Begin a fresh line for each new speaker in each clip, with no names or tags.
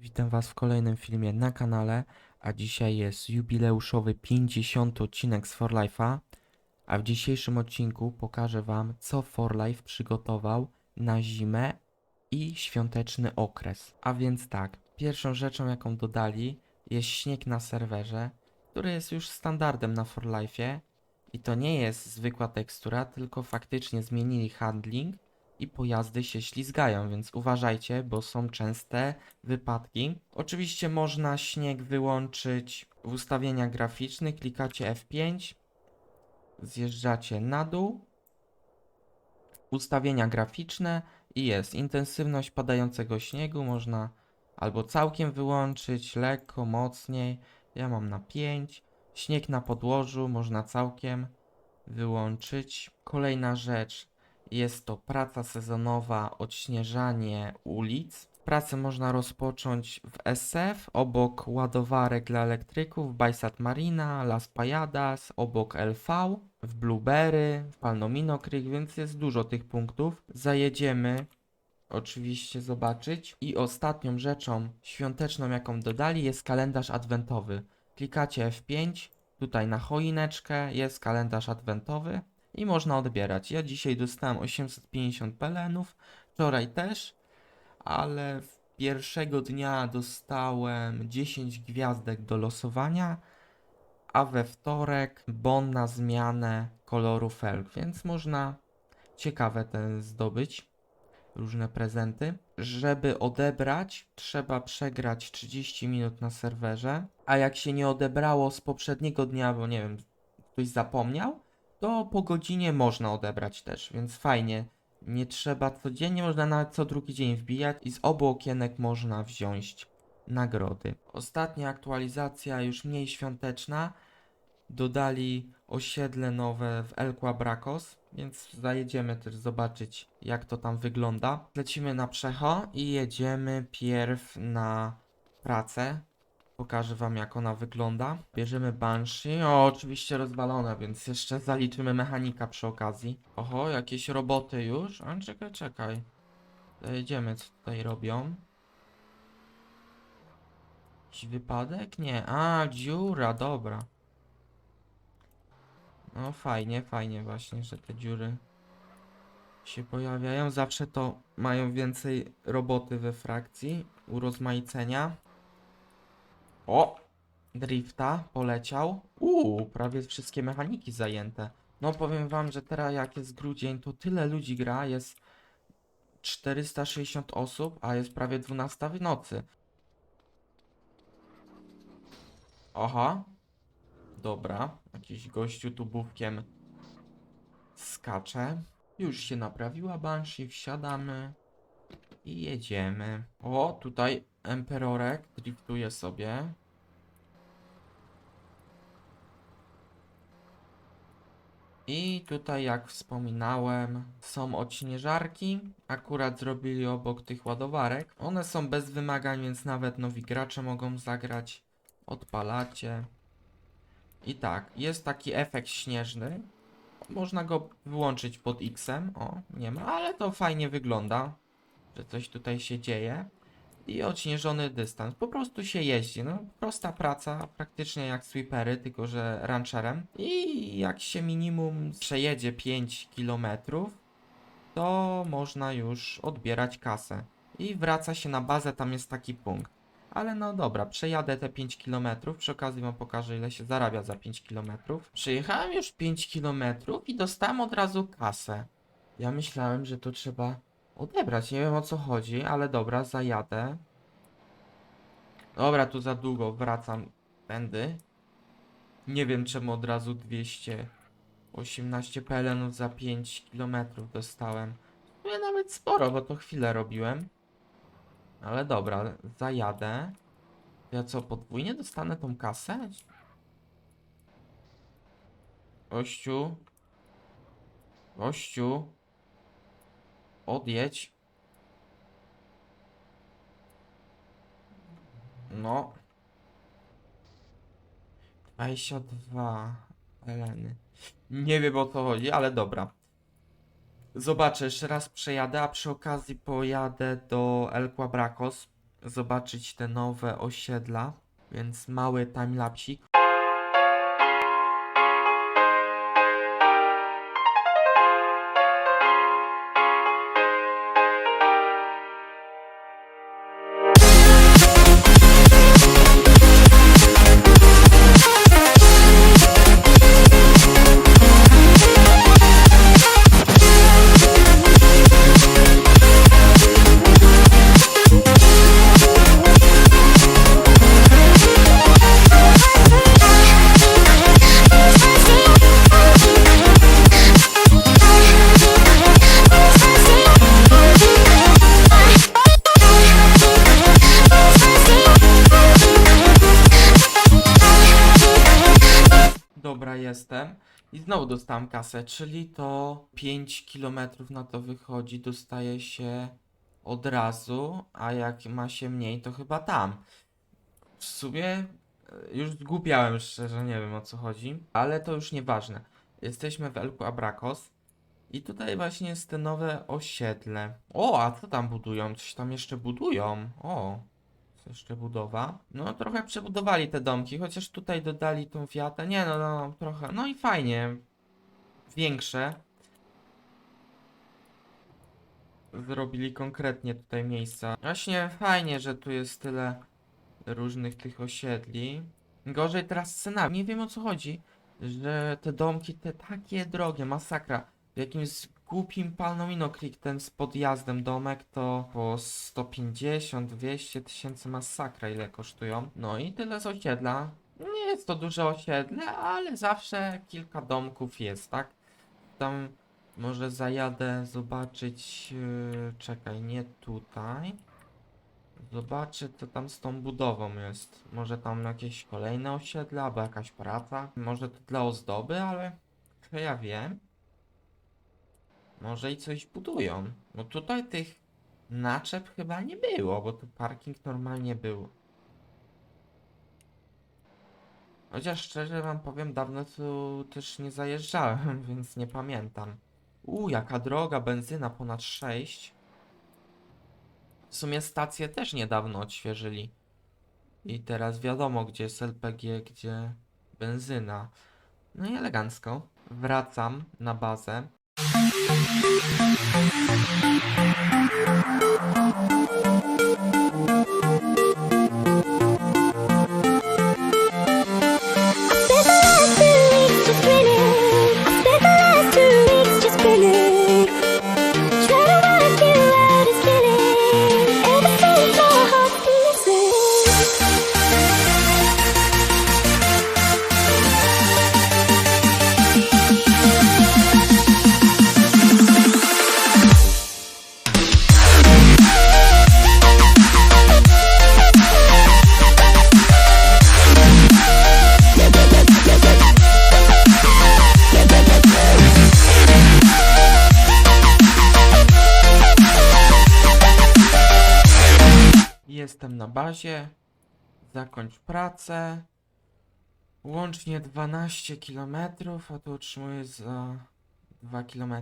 Witam Was w kolejnym filmie na kanale, a dzisiaj jest jubileuszowy 50 odcinek z For Life'a, a w dzisiejszym odcinku pokażę Wam, co For Life przygotował na zimę i świąteczny okres. A więc tak, pierwszą rzeczą jaką dodali jest śnieg na serwerze, który jest już standardem na For Life'ie. I to nie jest zwykła tekstura, tylko faktycznie zmienili handling i pojazdy się ślizgają, więc uważajcie, bo są częste wypadki. Oczywiście można śnieg wyłączyć w ustawieniach graficznych, klikacie F5, zjeżdżacie na dół, ustawienia graficzne i jest intensywność padającego śniegu, można albo całkiem wyłączyć, lekko, mocniej, ja mam na 5, śnieg na podłożu można całkiem wyłączyć. Kolejna rzecz, jest to praca sezonowa, odśnieżanie ulic. Pracę można rozpocząć w SF, obok ładowarek dla elektryków, Bajsat Marina, Las Pajadas, obok LV, w Blueberry, w Palnomino Creek, więc jest dużo tych punktów. Zajedziemy oczywiście zobaczyć. I ostatnią rzeczą świąteczną, jaką dodali, jest kalendarz adwentowy. Klikacie F5, tutaj na choineczkę jest kalendarz adwentowy i można odbierać. Ja dzisiaj dostałem 850 pelenów, wczoraj też, ale pierwszego dnia dostałem 10 gwiazdek do losowania, a we wtorek bon na zmianę koloru felg, więc można ciekawe ten zdobyć. Różne prezenty. Żeby odebrać, trzeba przegrać 30 minut na serwerze. A jak się nie odebrało z poprzedniego dnia, bo nie wiem, ktoś zapomniał, to po godzinie można odebrać też, więc fajnie. Nie trzeba codziennie, można nawet co drugi dzień wbijać i z obu okienek można wziąć nagrody. Ostatnia aktualizacja, już mniej świąteczna. Dodali osiedle nowe w El Quabracos, więc zajedziemy też zobaczyć jak to tam wygląda. Lecimy na przecho i jedziemy pierw na pracę. Pokażę wam jak ona wygląda. Bierzemy Banshee. O, oczywiście rozwalone, więc jeszcze zaliczymy mechanika przy okazji. Oho, jakieś roboty już? A czekaj, czekaj. Jedziemy, co tutaj robią. Jakiś wypadek? Nie. A, dziura, dobra. No fajnie, fajnie właśnie, że te dziury się pojawiają. Zawsze to mają więcej roboty we frakcji, urozmaicenia. O! Drifta poleciał. Uuu, prawie wszystkie mechaniki zajęte. No powiem wam, że teraz jak jest grudzień, to tyle ludzi gra, jest 460 osób, a jest prawie 12 w nocy. Aha. Dobra, jakiś gościu tubówkiem skacze. Już się naprawiła Banshee, wsiadamy i jedziemy. O, tutaj Emperorek driftuje sobie. I tutaj, jak wspominałem, są odśnieżarki. Akurat zrobili obok tych ładowarek. One są bez wymagań, więc nawet nowi gracze mogą zagrać. Odpalacie. I tak, jest taki efekt śnieżny. Można go wyłączyć pod X-em. O, nie ma, ale to fajnie wygląda, że coś tutaj się dzieje. I odśnieżony dystans. Po prostu się jeździ. No, prosta praca, praktycznie jak sweepery, tylko że rancherem. I jak się minimum przejedzie 5 km, to można już odbierać kasę. I wraca się na bazę, tam jest taki punkt. Ale no dobra, przejadę te 5 km. Przy okazji wam pokażę, ile się zarabia za 5 km. Przejechałem już 5 km i dostałem od razu kasę. Ja myślałem, że to trzeba odebrać. Nie wiem o co chodzi, ale dobra, zajadę. Dobra, tu za długo wracam tędy. Nie wiem czemu od razu 218 PLN za 5 km dostałem. Ja nawet sporo, bo to chwilę robiłem. Ale dobra, zajadę. Ja co, podwójnie dostanę tą kasę? Gościu. Gościu. Odjedź. No. 22 Eleny. Nie wiem o co chodzi, ale dobra. Zobaczę, jeszcze raz przejadę, a przy okazji pojadę do El Quabracos. zobaczyć te nowe osiedla, więc mały timelapsik. Znowu dostałem kasę, czyli to 5 km na to wychodzi, dostaje się od razu, a jak ma się mniej, to chyba tam. W sumie e, już zgubiałem szczerze, nie wiem o co chodzi, ale to już nieważne. Jesteśmy w Elku Abrakos i tutaj właśnie jest te nowe osiedle. O, a co tam budują? Coś tam jeszcze budują. O, jeszcze budowa. No trochę przebudowali te domki, chociaż tutaj dodali tą wiatę. Nie no, no trochę. No i fajnie. Większe. Zrobili konkretnie tutaj miejsca. Właśnie fajnie, że tu jest tyle różnych tych osiedli. Gorzej teraz cena. Nie wiem o co chodzi, że te domki te takie drogie, masakra. W jakimś głupim Palnomino ten z podjazdem domek to po 150-200 tysięcy masakra ile kosztują. No i tyle z osiedla. Nie jest to duże osiedle, ale zawsze kilka domków jest, tak? Tam może zajadę zobaczyć, yy, czekaj, nie tutaj. Zobaczę, co tam z tą budową jest. Może tam jakieś kolejne osiedle, albo jakaś praca. Może to dla ozdoby, ale co ja wiem. Może i coś budują. No tutaj tych naczep chyba nie było, bo tu parking normalnie był. Chociaż szczerze wam powiem, dawno tu też nie zajeżdżałem, więc nie pamiętam. U, jaka droga, benzyna ponad 6. W sumie stację też niedawno odświeżyli. I teraz wiadomo, gdzie jest LPG, gdzie benzyna. No i elegancko. Wracam na bazę. Bazie. Zakończ pracę. Łącznie 12 km, a tu otrzymuję za 2 km.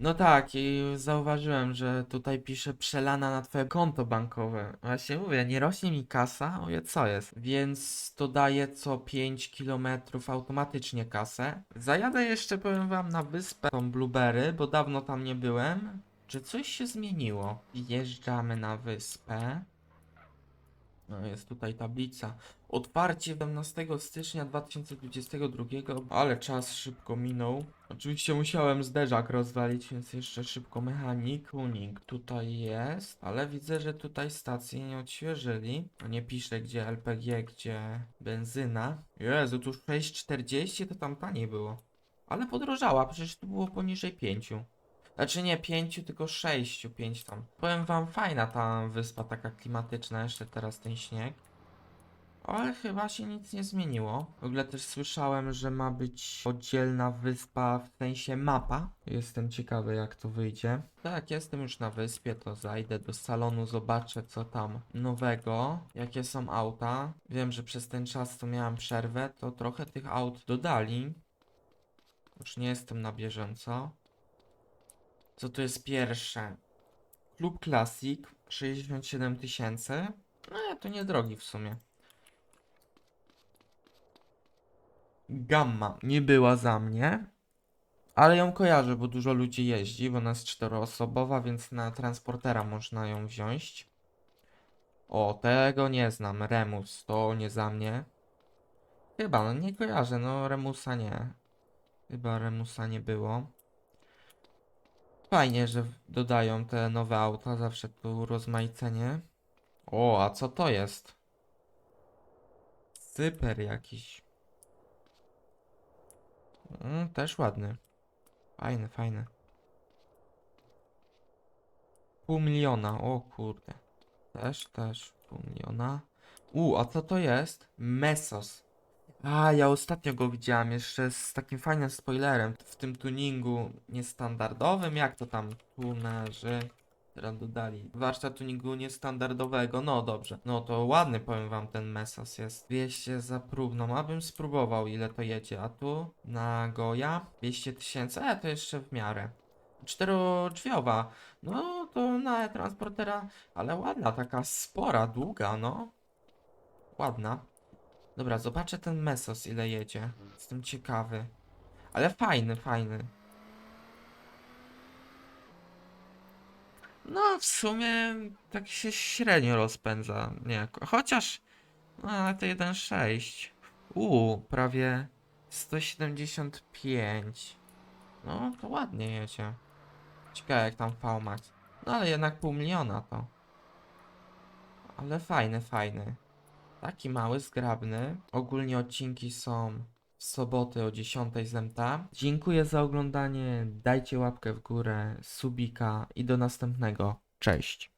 No tak, i zauważyłem, że tutaj pisze przelana na twoje konto bankowe. Właśnie mówię, nie rośnie mi kasa, oje co jest. Więc to daje co 5 km automatycznie kasę. Zajadę jeszcze, powiem wam, na wyspę tą Blueberry, bo dawno tam nie byłem. Czy coś się zmieniło? Wjeżdżamy na wyspę. No jest tutaj tablica. Otwarcie 17 stycznia 2022, ale czas szybko minął. Oczywiście musiałem zderzak rozwalić, więc jeszcze szybko mechanik. Tuning tutaj jest, ale widzę, że tutaj stacji nie odświeżyli. Nie pisze gdzie LPG, gdzie benzyna. Jezu, tu 6,40 to tam taniej było. Ale podrożała, przecież tu było poniżej 5. Znaczy nie 5, tylko 6, 5 tam. Powiem wam, fajna ta wyspa, taka klimatyczna, jeszcze teraz ten śnieg. Ale chyba się nic nie zmieniło. W ogóle też słyszałem, że ma być oddzielna wyspa, w sensie mapa. Jestem ciekawy jak to wyjdzie. Tak, jestem już na wyspie, to zajdę do salonu, zobaczę co tam nowego, jakie są auta. Wiem, że przez ten czas, co miałem przerwę, to trochę tych aut dodali. Już nie jestem na bieżąco. Co to jest pierwsze? Klub Classic 67 tysięcy. No, to niedrogi w sumie. Gamma nie była za mnie, ale ją kojarzę, bo dużo ludzi jeździ, bo ona jest czteroosobowa, więc na transportera można ją wziąć. O, tego nie znam. Remus, to nie za mnie. Chyba, no nie kojarzę, no Remusa nie. Chyba Remusa nie było. Fajnie, że dodają te nowe auta, zawsze tu rozmaicenie. O, a co to jest? Cyper jakiś. Mm, też ładny. Fajny, fajny. Pół miliona, o kurde. Też, też pół miliona. U, a co to jest? Mesos. A, ja ostatnio go widziałem jeszcze z takim fajnym spoilerem w tym tuningu niestandardowym. Jak to tam? Tunerzy. Teraz dodali. Warsztat tuningu niestandardowego. No dobrze. No to ładny powiem wam ten Mesos jest. 200 za próbną. Abym spróbował ile to jedzie. A tu na Goja 200 tysięcy. E, to jeszcze w miarę. Czterodrzwiowa. No to na transportera. Ale ładna, taka spora, długa, no. Ładna. Dobra, zobaczę ten Mesos ile jedzie. Jestem ciekawy. Ale fajny, fajny. No, w sumie tak się średnio rozpędza. Nie, ko- chociaż. No, ale to 1.6. Uuu, prawie 175. No, to ładnie jedzie. Ciekawe jak tam VMAX. No, ale jednak pół miliona to. Ale fajny, fajny. Taki mały, zgrabny. Ogólnie odcinki są w soboty o 10 z MTA. Dziękuję za oglądanie. Dajcie łapkę w górę, subika i do następnego. Cześć.